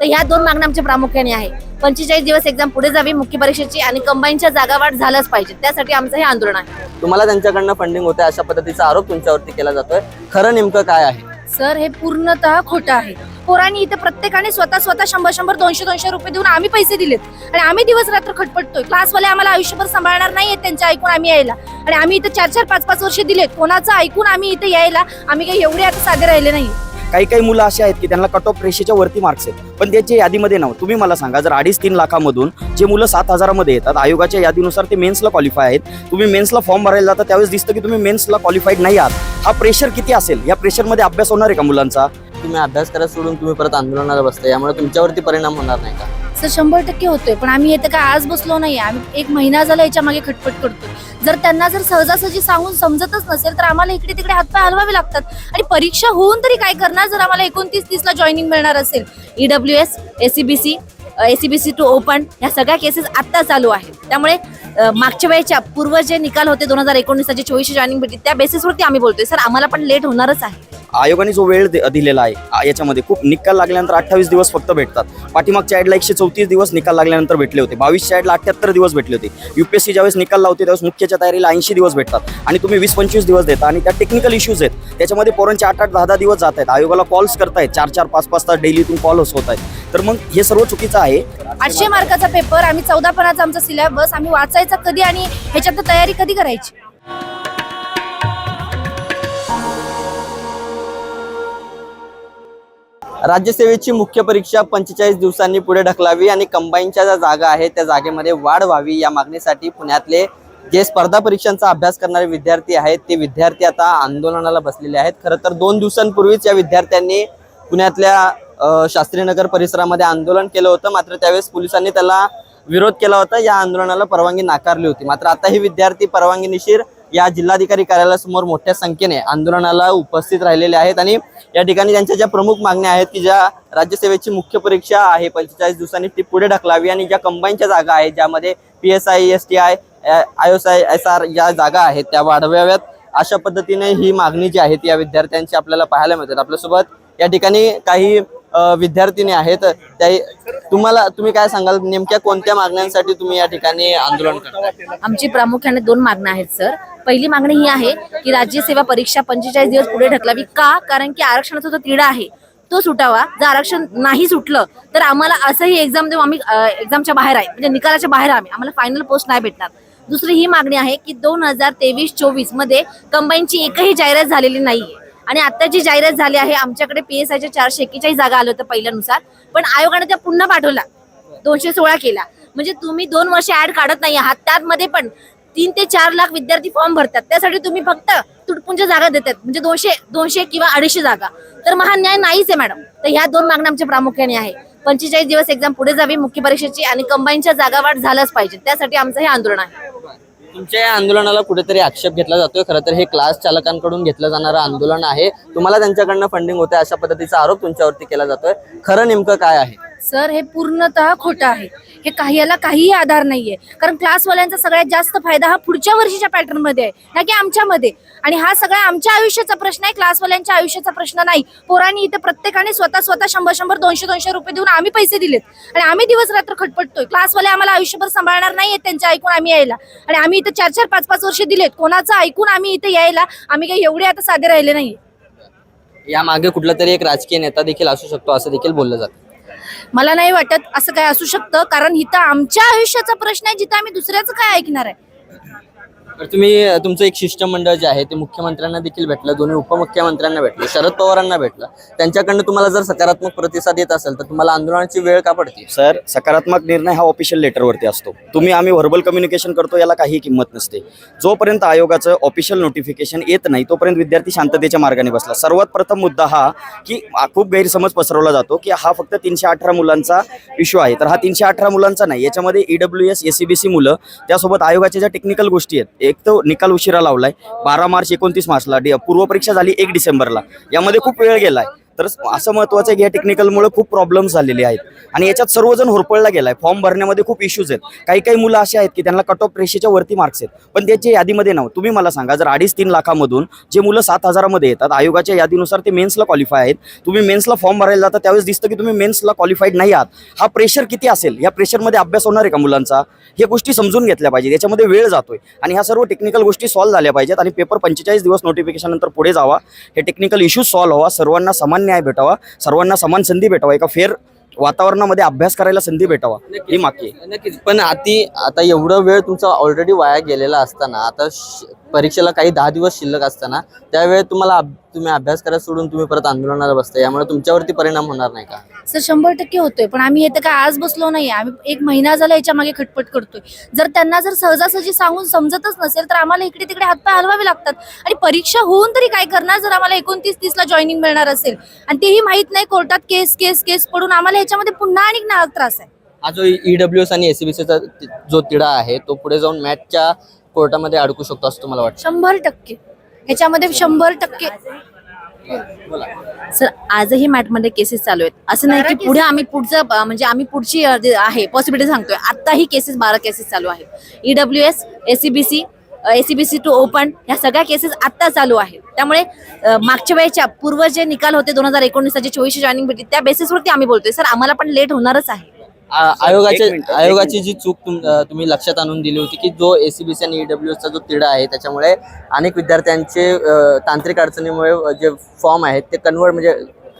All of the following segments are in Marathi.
तर ह्या दोन मागण्या आमच्या प्रामुख्याने आहे. पंचेचाळीस दिवस एक्झाम पुढे जावी मुख्य परीक्षेची आणि कंबाईनच्या जागा वाढ झालंच पाहिजे. त्यासाठी आमचं हे आंदोलन आहे. तुम्हाला त्यांच्याकडनं फंडिंग होते अशा पद्धतीचा आरोप तुमच्यावरती केला जातोय. खरं नेमकं काय आहे? सर हे पूर्णतः खोटं आहे. पोरांनी इथे प्रत्येकाने स्वतः स्वतः शंभर शंभर दोनशे दोनशे रुपये देऊन आम्ही पैसे दिलेत. आणि आम्ही दिवस रात्र खटपटतोय. क्लासवाले आम्हाला आयुष्यभर सांभाळणार नाहीये त्यांच्या ऐकून आम्ही यायला. आणि आम्ही इथे चार चार पाच पाच वर्ष दिलेत. कोणाचं ऐकून आम्ही इथे यायला आम्ही काही एवढे आता साधे राहिले नाही काही काही मुलं अशी आहेत की त्यांना कट ऑफ रेषेच्या वरती मार्क्स आहेत. पण त्याच्या यादीमध्ये नाव तुम्ही मला सांगा जर अडीच तीन लाखामधून जे मुलं सात हजारामध्ये येतात आयोगाच्या यादीनुसार ते मेन्सला क्वालिफाय आहेत. तुम्ही मेन्सला फॉर्म भरायला जाता त्यावेळेस दिसतं की तुम्ही मेन्सला क्वालिफाईड नाही आहात. हा प्रेशर किती असेल? या प्रेशरमध्ये अभ्यास होणार आहे का मुलांचा? तुम्ही अभ्यास करायला सोडून तुम्ही परत आंदोलनाला बसता. यामुळे तुमच्यावरती परिणाम होणार नाही का? सर शंभर टक्के होतोय. पण आम्ही येतं काय आज बसलो नाही आम्ही एक महिना झाला याच्या मागे खटपट करतोय. जर त्यांना जर सहजासहजी सांगून समजतच नसेल तर आम्हाला इकडे तिकडे हातपाय हलवावे लागतात. आणि परीक्षा होऊन तरी काय करणार जर आम्हाला एकोणतीस तीसला जॉईनिंग मिळणार असेल? EW S SEBC SEBC to open या सगळ्या केसेस आत्ता चालू आहेत. त्यामुळे मागच्या वेळेच्या पूर्व जे निकाल होते दोन हजार एकोणीसचे चोवीसशे जॉईनिंग भेटली त्या बेसिसवरती आम्ही बोलतोय. सर आम्हाला पण लेट होणारच आहे. आयोगाने जो वेळ दिलेला आहे याच्यामध्ये खूप निकाल लागल्यानंतर अठ्ठावीस दिवस फक्त भेटतात. पाठीमागच्या ॲडला एकशे चौतीस दिवस निकाल लागल्यानंतर भेटले होते. बावीसच्या ॲडला अठ्ठ्याहत्तर दिवस भेटले होते. युपीएससी ज्यावेळेस निकाल लावते त्यावेळेस मुख्यच्या तयारीला ऐंशी दिवस भेटतात. आणि तुम्ही वीस पंचवीस दिवस देता आणि त्या टेक्निकल इश्यूज आहेत. त्याच्यामध्ये पोरांचे आठ आठ दहा दहा दिवस जात आहेत. आयोगाला कॉल्स करतायत. चार चार पाच पाच तास डेलीतून कॉल्स होत आहेत. तर मग हे सर्व चुकीचं आहे. आठशे मार्काचा पेपर आम्ही चौदा पणाचा आमचा सिलेबस आम्ही वाचायचा कधी आणि ह्याच्यात तयारी कधी करायची? राज्यसेवेची मुख्य परीक्षा पंचेचाळीस दिवसांनी पुढे ढकलावी आणि कंबाईनच्या ज्या जागा आहेत त्या जागेमध्ये वाढ व्हावी या मागणीसाठी पुण्यातले जे स्पर्धा परीक्षांचा अभ्यास करणारे विद्यार्थी आहेत ते विद्यार्थी आता आंदोलनाला बसलेले आहेत. खरं तर दोन दिवसांपूर्वीच या विद्यार्थ्यांनी पुण्यातल्या शास्त्रीनगर परिसरामध्ये आंदोलन केलं होतं. मात्र त्यावेळेस पोलिसांनी त्याला विरोध केला होता. या आंदोलनाला परवानगी नाकारली होती. मात्र आता हे विद्यार्थी परवानगीनिशीर या जिल्हाधिकारी कार्यालयासमोर मोठ्या संख्येने आंदोलनाला उपस्थित राहिलेले आहेत आणि या ठिकाणी त्यांच्या ज्या प्रमुख मागण्या आहेत की ज्या राज्यसेवेची मुख्य परीक्षा आहे पंचेचाळीस दिवसांनी ती पुढे ढकलावी आणि ज्या कंबाईनच्या जागा आहेत ज्यामध्ये P S I S T I I S I S R या जागा आहेत त्या वाढवाव्यात. अशा पद्धतीने ही मागणी जी आहे ती या विद्यार्थ्यांची आपल्याला पाहायला मिळतात. आपल्यासोबत या ठिकाणी काही विद्यार्थिनी आहेत त्या तुम्हाला तुम्ही काय सांगाल? नेमक्या कोणत्या मागण्यांसाठी तुम्ही या ठिकाणी आंदोलन करता आमची प्रामुख्याने दोन मागण्या आहेत सर. पहिली मागणी ही आहे की राज्य सेवा परीक्षा पंचेचाळीस दिवस पुढे ढकलावी का? कारण की आरक्षणाचा जो तिढा आहे तो सुटावा. जर आरक्षण नाही सुटलं तर आम्हाला असंही एक्झाम देऊ आम्ही एक्झामच्या बाहेर आहे. म्हणजे निकालाच्या बाहेर आम्ही. आम्हाला फायनल पोस्ट नाही भेटणार. दुसरी ही मागणी आहे की दोन हजार तेवीस चोवीसमध्ये कंबाईनची एकही जाहिरात झालेली नाहीये. आणि आता जी जाहिरात झाली आहे आमच्याकडे पीएसआयच्या चारशे एक्केचाळीस जागा आलं होतं पहिल्यानुसार. पण आयोगाने त्या पुन्हा पाठवला दोनशे सोळा केला म्हणजे तुम्ही दोन वर्ष ऍड काढत नाही आहात. त्यामध्ये पण तीन ते चार लाख विद्यार्थी फॉर्म भरतात. त्यासाठी तुम्ही फक्त तुटपुंच्या जागा देतात. म्हणजे दोनशे दोनशे किंवा अडीचशे जागा. तर महा न्याय नाहीच आहे मॅडम. तर ह्या दोन मागण्या आमच्या प्रामुख्याने आहे. पंचेचाळीस दिवस एक्झाम पुढे जावी. मुख्य परीक्षेची आणि कंबाईनच्या जागा वाढ पाहिजे. त्यासाठी आमचं हे आंदोलन आहे. तुमच्या या आंदोलनाला कुठेतरी आक्षेप घेतला जातोय. खरं तर हे क्लास चालकांकडून घेतलं जाणारं आंदोलन आहे. तुम्हाला त्यांच्याकडनं फंडिंग होते अशा पद्धतीचा आरोप तुमच्यावरती केला जातोय. खरं नेमकं काय आहे? सर हे पूर्णतः खोटं आहे. हे काही याला काहीही आधार नाहीये. कारण क्लासवाल्यांचा सगळ्यात जास्त फायदा हा पुढच्या वर्षीच्या पॅटर्नमध्ये आहे ना की आमच्यामध्ये. आणि हा सगळा आमच्या आयुष्याचा प्रश्न आहे क्लासवाल्यांच्या आयुष्याचा प्रश्न नाही. पोरांनी इथे प्रत्येकाने स्वतः स्वतः शंभर शंभर दोनशे दोनशे रुपये देऊन आम्ही पैसे दिलेत. आणि आम्ही दिवस रात्र खटपटतोय. क्लासवाले आम्हाला आयुष्यभर सांभाळणार नाहीये त्यांच्या ऐकून आम्ही यायला. आणि आम्ही इथे चार चार पाच पाच वर्ष दिलेत. कोणाचं ऐकून आम्ही इथे यायला आम्ही काही एवढे आता साधे राहिले नाही या मागे कुठला तरी एक राजकीय नेता देखील असू शकतो असं देखील बोललं जातं. मला नाही वाटत असं काय असू शकतं कारण इथं आमच्या आयुष्याचा प्रश्न आहे जिथं आम्ही दुसऱ्याचं काय ऐकणार आहे? तर तुम्ही तुमचं एक शिष्टमंडळ जे आहे ते मुख्यमंत्र्यांना देखील भेटलं दोन्ही उपमुख्यमंत्र्यांना भेटलं शरद पवारांना भेटलं. त्यांच्याकडनं तुम्हाला जर सकारात्मक प्रतिसाद येत असेल तर तुम्हाला आंदोलनाची वेळ का पडते? सर सकारात्मक निर्णय हा ऑफिशियल लेटरवरती असतो. तुम्ही आम्ही व्हर्बल कम्युनिकेशन करतो याला काही किंमत नसते. जोपर्यंत आयोगाचं ऑफिशियल नोटिफिकेशन येत नाही तोपर्यंत विद्यार्थी शांततेच्या मार्गाने बसला. सर्वात प्रथम मुद्दा हा की खूप गैरसमज पसरवला जातो की हा फक्त तीनशे अठरा मुलांचा इश्यू आहे. तर हा तीनशे अठरा मुलांचा नाही याच्यामध्ये ईडब्ल्यू एस एस मुलं त्यासोबत आयोगाच्या ज्या टेक्निकल गोष्टी आहेत एक तर निकाल उशिरा लावलाय. बारा मार्च एकोणतीस मार्चला डि- पूर्व परीक्षा झाली एक डिसेंबरला. यामध्ये खूप वेळ गेलाय. तर असं महत्त्वाचं आहे की या टेक्निकलमुळे खूप प्रॉब्लेम्स झालेले आहेत. आणि याच्यात सर्वजण होरपळला गेलाय. फॉर्म भरण्यामध्ये खूप इश्यूज आहेत. काही काही मुलं असे आहेत की त्यांना कट ऑफ रेषेच्या वरती मार्क्स आहेत. पण त्याच्या यादीमध्ये नाव तुम्ही मला सांगा जर अडीच तीन लाखामधून जे मुलं सात हजारामध्ये येतात आयोगाच्या यादीनुसार ते मेन्सला क्वालिफाय आहेत. तुम्ही मेन्सला फॉर्म भरायला जाता त्यावेळेस दिसतं की तुम्ही मेन्सला क्वालिफाईड नाही आहात. हा प्रेशर किती असेल? या प्रेशरमध्ये अभ्यास होणार आहे का मुलांचा? हे गोष्टी समजून घेतल्या पाहिजे याच्यामध्ये वेळ जातोय. आणि ह्या सर्व टेक्निकल गोष्टी सॉल्व्ह झाल्या पाहिजेत. आणि पेपर पंचेचाळीस दिवस नोटिफिकेशन नंतर पुढे जावा. हे टेक्निकल इश्यूज सॉल्व्ह व्हावा. सर्वांना सामान्य न्याय भेटावा सर्वांना समान संधी भेटावा एका फेअर वातावरणामध्ये अभ्यास करायला संधी भेटावा ही मागणी. नक्कीच पण आती आता एवढं वेळ तुमचा ऑलरेडी वाया गेलेला असताना आता परीक्षेला काही दहा दिवस शिल्लक असताना त्यावेळेस तुम्हाला तुम्ही अभ्यास करायला सोडून तुम्ही परत आंदोलनाला बसता यामुळे तुमच्यावरती परिणाम होणार नाही का? सर शंभर टक्के होतोय पण आम्ही येतं काय आज बसलो नाही आम्ही एक महिना झाला याच्या मागे खटपट करतोय. जर त्यांना जर सहजासहजी सांगून समजतच नसेल तर आम्हाला इकडे तिकडे हातपाय हलवावे लागतात. आणि परीक्षा होऊन तरी काय करणार जर आम्हाला एकोणतीस तीसला जॉईनिंग मिळणार असेल? आणि तेही माहीत नाही कोर्टात केस केस केस पडून आम्हाला याच्यामध्ये पुन्हा आणि नाहक त्रास आहे. हा जो ईडब्ल्यू एस आणि एसीबीसीचा जो तिढा आहे तो पुढे जाऊन मॅथच्या कोर्टामध्ये अडकू शकतो असं तुम्हाला वाटतं? शंभर टक्के. ह्याच्यामध्ये शंभर टक्के. सर आजही मॅटमध्ये केसेस चालू आहेत. असं नाही की पुढे आम्ही पुढचं अं, म्हणजे आम्ही पुढची अं, जे आहे पॉसिबिलिटी सांगतोय. आत्ताही केसेस बारा केसेस चालू आहेत. EW S SEBC SEBC to open ह्या सगळ्या केसेस आत्ता चालू आहेत. त्यामुळे अं, मागच्या वेळेच्या पूर्व जे निकाल होते दोन हजार एकोणीसचे चोवीसशे जॉईनिंग भेटली त्या बेसिसवरती आम्ही बोलतोय. सर आम्हाला पण लेट होणारच आहे. आयोगाचे आयोगाची जी चूक तुम- तुम्ही लक्षात आणून दिली होती की जो एसीबीसी आणि ईडब्ल्यू चा जो तिढा आहे त्याच्यामुळे अनेक विद्यार्थ्यांचे तांत्रिक अडचणीमुळे जे फॉर्म आहेत ते कन्वर्ट म्हणजे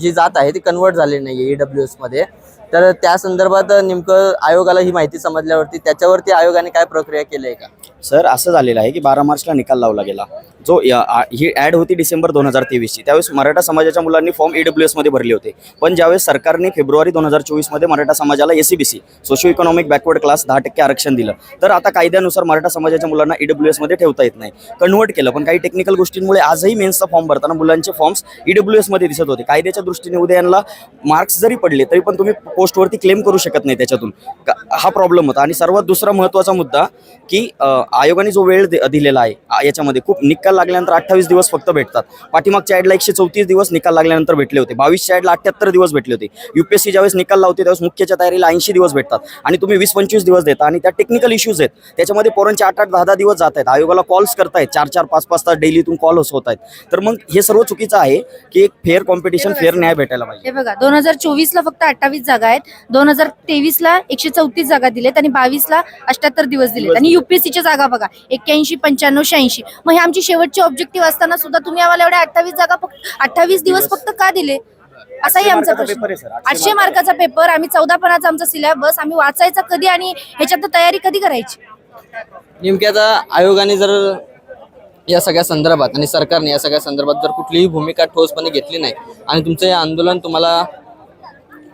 जी जात आहे ती कन्वर्ट झाली नाही ईडब्ल्यू एसमध्ये. तर त्या संदर्भात नेमकं आयोगाला ही माहिती समजल्यावरती त्याच्यावरती आयोगाने काय प्रक्रिया केली आहे का? सर असं झालेलं आहे की बारा मार्चला निकाल लावला गेला. जो या- ही ॲड होती डिसेंबर दोन हजार तेवीसची. त्यावेळेस मराठा समाजाच्या मुलांनी फॉर्म ई डब्ल्यू एसमध्ये भरले होते. पण ज्यावेळेस सरकारने फेब्रुवारी दोन हजार चोवीसमध्ये मराठा समाजाला S C B C socio economic backward class दहा टक्के आरक्षण दिलं. तर आता कायद्यानुसार मराठा समाजाच्या मुलांना ई डब्ल्यू एसमध्ये ठेवता येत नाही. कन्वर्ट केलं पण काही टेक्निकल गोष्टींमुळे आजही मेन्सचा फॉर्म भरताना मुलांचे फॉर्म्स डब्ल्यू एसमध्ये दिसत होते. कायद्याच्या दृष्टीने उद्या यांना मार्क्स जरी पडले तरी पण तुम्ही पोस्टवरती क्लेम करू शकत नाही त्याच्यातून. का- हा प्रॉब्लेम होता. आणि सर्वात दुसरा महत्त्वाचा मुद्दा की आयोगाने जो वेळ दिलेला आहे याच्यामध्ये खूप निकाल लागल्यानंतर अठ्ठावीस दिवस फक्त भेटतात. पाठीमागच्या ॲडला एकशे चौतीस दिवस निकाल लागल्यानंतर भेटले होते. बावीसच्या ॲडला अठ्ठ्याहत्तर दिवस भेटले होते. युपीएससी ज्यावेळेस निकाल लावते त्यावेळेस मुख्यच्या तयारीला ऐंशी दिवस भेटतात. आणि तुम्ही वीस पंचवीस दिवस देता. आणि त्या टेक्निकल इश्यूज आहेत. त्याच्यामध्ये पोरांचे आठ आठ दहा दहा दिवस जात आहेत. आयोगाला कॉल्स करतायत. चार चार पाच पाच तास डेलीतून कॉल होत आहेत. तर मग हे सर्व चुकीचं आहे की एक फेअर कॉम्पिटिशन फेअर न्याय भेटायला पाहिजे. हे बघा दोन हजार चोवीस ला फक्त अठ्ठावीस जागा आहेत. दोन हजार तेवीस ला एकशे चौतीस जागा दिलेत आणि बावीस ला अठ्याहत्तर दिवस दिलेत. आणि युपीएससीच्या जागा बघा एक्क्याऐंशी पंच्याण्णव शहाऐंशी. मग हे आमची शेवटची ऑब्जेक्टिव्ह असताना सुद्धा तुम्ही आम्हाला एवढ्या अठ्ठावीस जागा फक्त अठ्ठावीस दिवस फक्त का दिले? असाही आमचा प्रश्न. आठशे मार्काचा पेपर आम्ही चौदा पणाचा आमचा सिलेबस आम्ही वाचायचा कधी आणि ह्याच्यात तयारी कधी करायची? नेमकी आता आयोगाने जर या सगळ्या संदर्भात आणि सरकारने या सगळ्या संदर्भात जर कुठलीही भूमिका ठोसपणे घेतली नाही आणि तुमचं हे आंदोलन तुम्हाला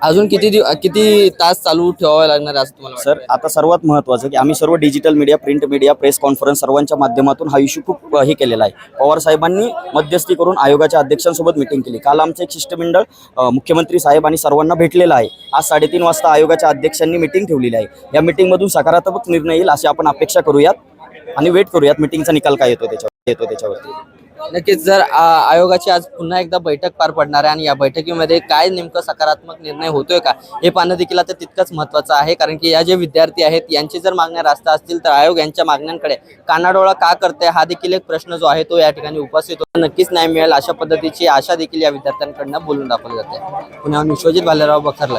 अजून किती दिव किती तास चालू ठेवावे लागणार आहे असं तुम्हाला सर आता सर्वात महत्त्वाचं की आम्ही सर्व digital media print media press conference सर्वांच्या माध्यमातून हा इश्यू खूप अ, हे केलेला आहे. पवार साहेबांनी मध्यस्थी करून आयोगाच्या अध्यक्षांसोबत मिटिंग केली. काल आमचं एक शिष्टमंडळ अ, मुख्यमंत्री साहेब आणि सर्वांना भेटलेलं आहे. आज साडेतीन वाजता आयोगाच्या अध्यक्षांनी मिटिंग ठेवलेली आहे. या मिटिंगमधून सकारात्मक निर्णय येईल अशी आपण अपेक्षा करूयात आणि वेट करूयात. मिटिंगचा निकाल काय येतो त्याच्यावर येतो त्याच्यावरती. नक्कीच जर आयोगाची आज पुन्हा एकदा बैठक पार पडणार आहे आणि या बैठकीमध्ये काय नेमकं सकारात्मक निर्णय होतोय का हे पाहणं देखील आता तितकंच महत्वाचं आहे. कारण की या जे विद्यार्थी आहेत यांची जर मागण्या रास्ता असतील तर आयोग यांच्या मागण्यांकडे कानाडोळा का करते हा देखील एक प्रश्न जो आहे तो या ठिकाणी उपस्थित होतो. नक्कीच न्याय मिळेल अशा पद्धतीची आशा देखील या विद्यार्थ्यांकडनं बोलून दाखवली जाते. पुण्याहून विश्वजित भालेराव बखरला